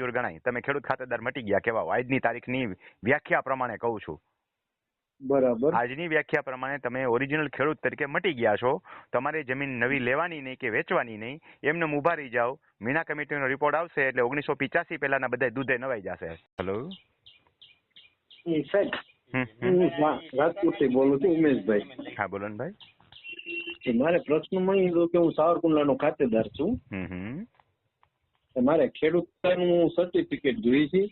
નામંજૂર ગણાય. તમે ખેડૂત ખાતેદાર મટી ગયા કેવા આજની તારીખની વ્યાખ્યા પ્રમાણે કહું છું. બરાબર. આજની વ્યાખ્યા પ્રમાણે તમે ઓરિજિનલ ખેડૂત તરીકે મટી ગયા છો. તમારે જમીન નવી લેવાની નહીં કે વેચવાની નહીં. એમને રહી જાઓ મીના કમિટીનો રિપોર્ટ આવશે એટલે ઓગણીસો પિચાસી પહેલાના બધા દૂધે નવાઈ જશે. હેલો રાજકોટથી બોલું છું ઉમેશભાઈ. હા બોલો ને ભાઈ. મારે પ્રશ્ન મળી કે હું સાવરકુંડલાનો ખાતેદાર છું. મારે ખેડૂતનું સર્ટિફિકેટ જોઈએ છે.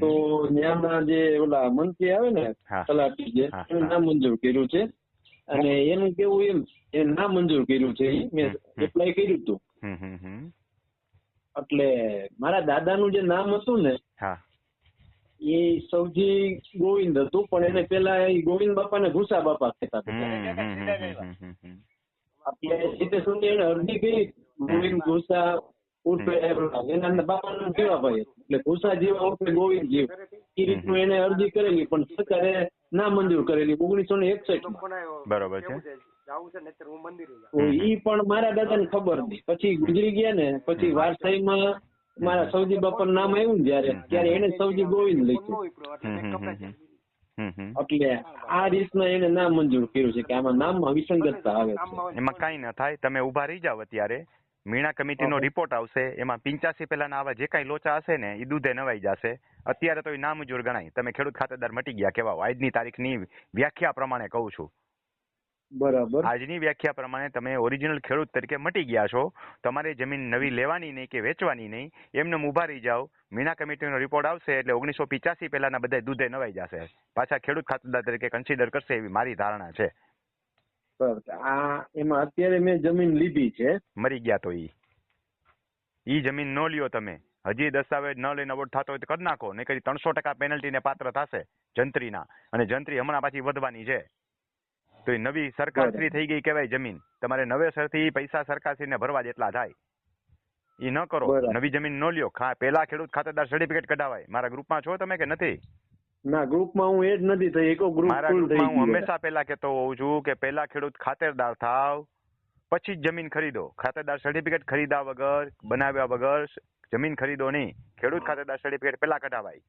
તો ત્યાંના જે ઓલા મંત્રી આવે ને. તલાટી જે એને મંજૂર કર્યું છે અને એનું કેવું એમ એ ના મંજૂર કર્યું છે મેં. એપ્લાય કર્યું હતું. એટલે મારા દાદાનું જે નામ હતું ને એ સૌથી ગોવિંદ હતું પણ એને પેલા એ ગોવિંદ બાપા ને ભૂસા બાપા કહેતા હતા સીધે સુધી એને અરજી કરી ગોવિંદ ઘુસા ઉર્ફે એના બાપાનું જીવાભાઈ હતું. એટલે ઘુસા જીવા ઉર્ફે ગોવિંદ જીવ. એ રીતનું એને અરજી કરેલી પણ સરકારે ના મંજૂર કરેલી. ઓગણીસો ને એકસઠ બરોબર છે. ઈ પણ મારા દાદાને ખબર નહીં પછી ગુજરી ગયા ને પછી વારસાઈમાં મારા સૌજી બાપા નામ આવ્યું ને જયારે ત્યારે એને સૌજી ગોવિંદ લખ્યું. એટલે આ રીતના એને નામ મંજૂર કર્યું છે કે આમાં નામ વિસંગતતા આવે એમાં કઈ ના થાય. તમે ઊભા રહી જાવ અત્યારે. મીણા કમિટીનો. રિપોર્ટ આવશે. એમાં પિંચાસી પહેલાના આવા જે કાંઈ લોચા હશે ને એ દૂધે નવાઈ જશે. અત્યારે તો એ નામંજૂર ગણાય. તમે ખેડૂત ખાતેદાર મટી ગયા કેવા આજની તારીખની વ્યાખ્યા પ્રમાણે કહું છું. બરાબર. આજની વ્યાખ્યા પ્રમાણે તમે ઓરિજિનલ ખેડૂત તરીકે મટી ગયા છો. તમારે જમીન નવી લેવાની નહીં કે વેચવાની નહીં એમને ઊભા રહી જાઓ. મીણા કમિટીનો રિપોર્ટ આવશે એટલે ઓગણીસો પિચાસી પહેલાના બધા દૂધે નવાઈ જશે. પાછા ખેડૂત ખાતેદાર તરીકે કન્સિડર કરશે એવી મારી ધારણા છે. આ એમાં અત્યારે મેં જમીન લીધી છે. મરી ગયા તો ઈ. ઈ જમીન નો લ્યો તમે. હજી દસ્તાવેજ ન લઈને અવોર્ડ થતો હોય તો કરી નાખો. નહીં કરી ત્રણસો ટકા પેનલ્ટીને પાત્ર થશે જંત્રીના. અને જંત્રી હમણાં પાછી વધવાની છે. તો એ નવી સરકારશ્રી થઈ ગઈ કહેવાય જમીન. તમારે નવેસરથી પૈસા સરકારશ્રીને ભરવા જેટલા થાય. ઈ ન કરો. નવી જમીન ન લ્યો. પેલા ખેડૂત ખાતેદાર સર્ટિફિકેટ કઢાવાય. મારા ગ્રુપમાં છો તમે કે નથી? ના ગ્રુપમાં હું એડ નથી થઈ એકો ગ્રુપ મારા ફૂલ થઈ ગ્રુપમાં હું ગયું. હંમેશા પહેલા કહેતો હોઉં છું કે પહેલા ખેડૂત ખાતરદાર થાવ પછી જ જમીન ખરીદો. ખાતરદાર સર્ટિફિકેટ ખરીદા વગર બનાવ્યા વગર જમીન ખરીદો નહીં. ખેડૂત ખાતરદાર સર્ટિફિકેટ પહેલા કઢાવાય.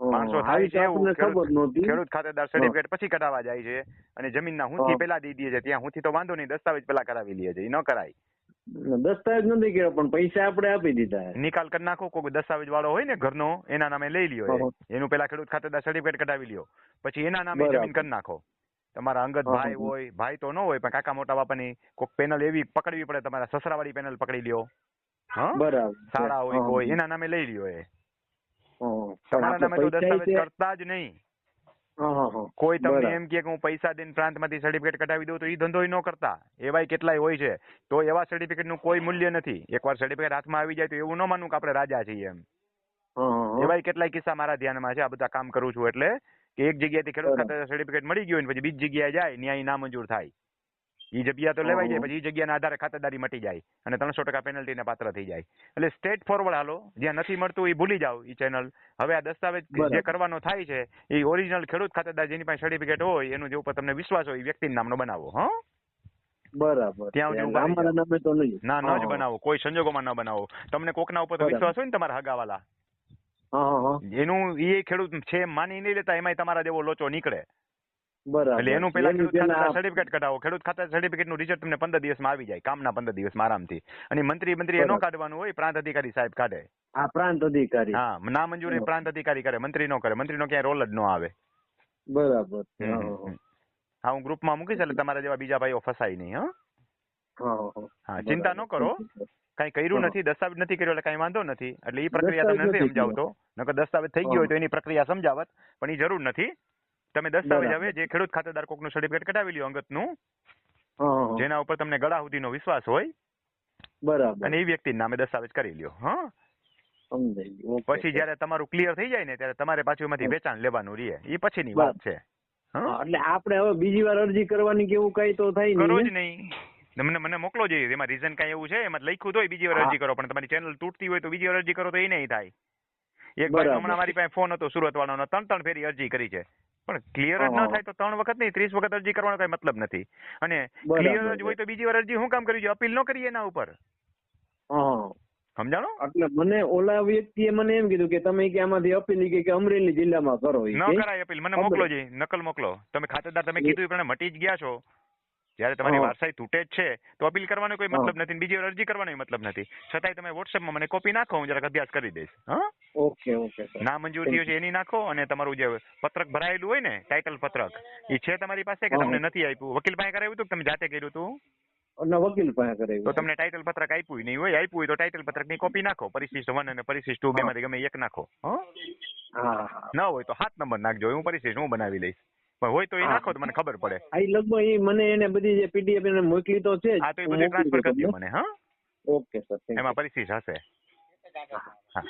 હં, માણસો થાય આવી છે તો એવું. આપણને ખબર ખેડૂત નહોતી. ખેડૂત ખાતેદાર સર્ટિફિકેટ પછી કઢાવા જાય છે અને જમીનના હુંથી હા. પહેલા દઈ દે છે. ત્યાં હુંથી તો વાંધો નહીં. દસ્તાવેજ પહેલા કરાવી લે છે. એ ન કરાય. દસ્તાવેજ નથી કર્યો પણ પૈસા આપણે આપી દીધા નિકાલ કરી નાખો કોઈ દસ્તાવેજ વાળો હોય ને ઘરનો એના નામે લઈ લ્યો એનું પેલા ખેડૂત ખાતેદાર સર્ટિફિકેટ કઢાવી લ્યો. પછી એના નામે. જમીન કરી નાખો. તમારા અંગત ભાઈ હોય ભાઈ તો ન હોય પણ કાકા મોટા બાપાની કોઈક પેનલ એવી પકડવી પડે તમારા સસરાવાળી પેનલ પકડી લ્યો. હા? બરાબર. શાળા હોય કોઈ એના નામે લઈ લ્યો એ. તમારા નામે તો દસ્તાવેજ કરતા જ નહીં. કોઈ તમને એમ કે હું પૈસા દઈને પ્રાંતમાંથી સર્ટિફિકેટ કઢાવી દઉં તો એ ધંધો ન કરતા. એવાય કેટલાય હોય છે. તો એવા સર્ટિફિકેટનું કોઈ મૂલ્ય નથી. એકવાર સર્ટિફિકેટ હાથમાં આવી જાય તો એવું ન માનવું કે આપણે રાજા છીએ એમ. એવા. કેટલાય કિસ્સા મારા ધ્યાનમાં છે. આ બધા કામ કરું છું એટલે કે એક જગ્યાએથી ખેડૂત ખાતે સર્ટિફિકેટ મળી ગયું ને પછી બીજી જગ્યાએ જાય ન્યાય નામંજૂર થાય. ઈ જગ્યા તો લેવાઈ જાય પછી એ જગ્યાના આધારે ખાતેદારી મટી જાય અને ત્રણસો ટકા પેનલ્ટીને પાત્ર થઈ જાય. એટલે સ્ટેટ ફોરવર્ડ હાલો જ્યાં નથી મળતું એ ભૂલી જાઓ ઈ ચેનલ હવે આ દસ્તાવેજ જે કરવાનો થાય છે એ ઓરિજિનલ ખેડૂત ખાતેદાર જેની પાસે સર્ટિફિકેટ હોય એનું જે ઉપર તમને વિશ્વાસ હોય એ વ્યક્તિ નામનો બનાવો હા? બરાબર. ત્યાં. નામે તો નહીં. ના ન જ. બનાવો કોઈ સંજોગોમાં ન બનાવો. તમને કોકના ઉપર તો વિશ્વાસ હોય ને તમારા હગાવાલા. એનું એ ખેડૂત છે માની નહીં લેતા એમાંય તમારા જેવો લોચો નીકળે. બરાબર. એટલે એનું પેલા ખેડૂત ખાતા સર્ટિફિકેટ કઢાવો. ખેડૂત ખાતા સર્ટિફિકેટનું રિઝલ્ટ તમને પંદર દિવસમાં આવી જાય કામના પંદર દિવસમાં આરામથી. અને મંત્રી મંત્રી એનો કાઢવાનું હોય પ્રાંત અધિકારી સાહેબ કાઢે. આ પ્રાંત અધિકારી. હા ના મંજૂર હમ. પ્રાંત અધિકારી કરે મંત્રી નો કરે. મંત્રી નો ક્યાંય રોલ જ નો આવે. બરાબર. હં, હં, ગ્રુપમાં મૂકીશ એટલે તમારા જેવા બીજા ભાઈઓ ફસાય નહીં હા. હં, ચિંતા ન કરો. કઈ કર્યું નથી દસ્તાવેજ નથી કર્યો એટલે કઈ વાંધો નથી. એટલે એ પ્રક્રિયા તમને નથી નથી સમજાવતો. નકર દસ્તાવેજ થઈ ગયો હોય તો એની પ્રક્રિયા સમજાવત પણ એ જરૂર નથી. તમે દસ્તાવેજ આવે હવે જે ખેડૂત ખાતેદાર કોકનું સર્ટિફિકેટ કઢાવી લ્યો અંગતનું. જેના ઉપર તમને ગળા સુધીનો વિશ્વાસ હોય બરાબર. અને એ વ્યક્તિ નામે દસ્તાવેજ કરી લ્યો હા. પછી જયારે તમારું ક્લિયર થઈ જાય ને ત્યારે તમારે પાછું એમાંથી વેચાણ લેવાનું રહે. એ પછીની. વાત છે. એટલે આપણે હવે બીજી વાર અરજી કરવાની કેવું કઈ તો થાય કરો જ નહીં. તમને મને મોકલો જોઈએ એમાં રીઝન કઈ એવું છે? એમાં લખ્યું તો હોય બીજી વાર અરજી કરો પણ તમારી ચેનલ તૂટતી હોય તો બીજી વાર અરજી કરો તો એ નહીં થાય. એક ભાઈ હમણાં મારી પાસે ફોન હતો સુરત વાળાનો ત્રણ ત્રણ ફેરી અરજી કરી છે. પણ ક્લિયર જ ન થાય તો ત્રણ વખત નહીં ત્રીસ વખત અરજી કરવાનો કઈ મતલબ નથી. અને ક્લિયર જ હોય તો બીજી વાર અરજી શું કામ કરી અપીલ ન કરીએ એના ઉપર. સમજાણો? એટલે મને ઓલા વ્યક્તિએ મને એમ કીધું કે તમે કે આમાંથી અપીલ કે અમરેલી જિલ્લામાં કરો ન કરાય અપીલ મને મોકલો જી નકલ મોકલો. તમે ખાતેદાર તમે કીધું પ્રમાણે મટી જ ગયા છો. જ્યારે તમારી વારસાઈ તૂટે જ છે તો અપીલ કરવાનો કોઈ મતલબ નથી બીજી વાર અરજી કરવાનો મતલબ નથી. છતાંય તમે વોટ્સએપમાં મને કોપી નાખો હું જરાક અભ્યાસ કરી દઈશ. હા? ઓકે ઓકે ના મંજૂર થયું છે એની નાખો અને તમારું જે પત્રક ભરાયેલું હોય ને ટાઇટલ પત્રક એ છે તમારી પાસે કે તમને નથી આપ્યું? વકીલ પાસે કરાવ્યું હતું કે તમે જાતે કર્યું હતું? વકીલ પાસે કરાવ્યું તો તમને ટાઇટલ પત્રક આપ્યું નહીં હોય આપ્યું હોય તો ટાઇટલ પત્રકની કોપી નાખો પરિશિષ્ટ વન અને પરિશિષ્ટ ટુ. બેમાંથી ગમે એક નાખો હા? ન હોય તો સાત નંબર નાખજો હું પરિશિષ્ટ હું બનાવી લઈશ. પણ હોય તો એ નાખો તો મને ખબર પડે. આ લગભગ એ મને એને બધી જે પીડીએફ એને મોકલી તો છે આ તો એ બધું ટ્રાન્સફર કરી મને હા? ઓકે સર એમાં પરિશિષ્ટ હશે. હા.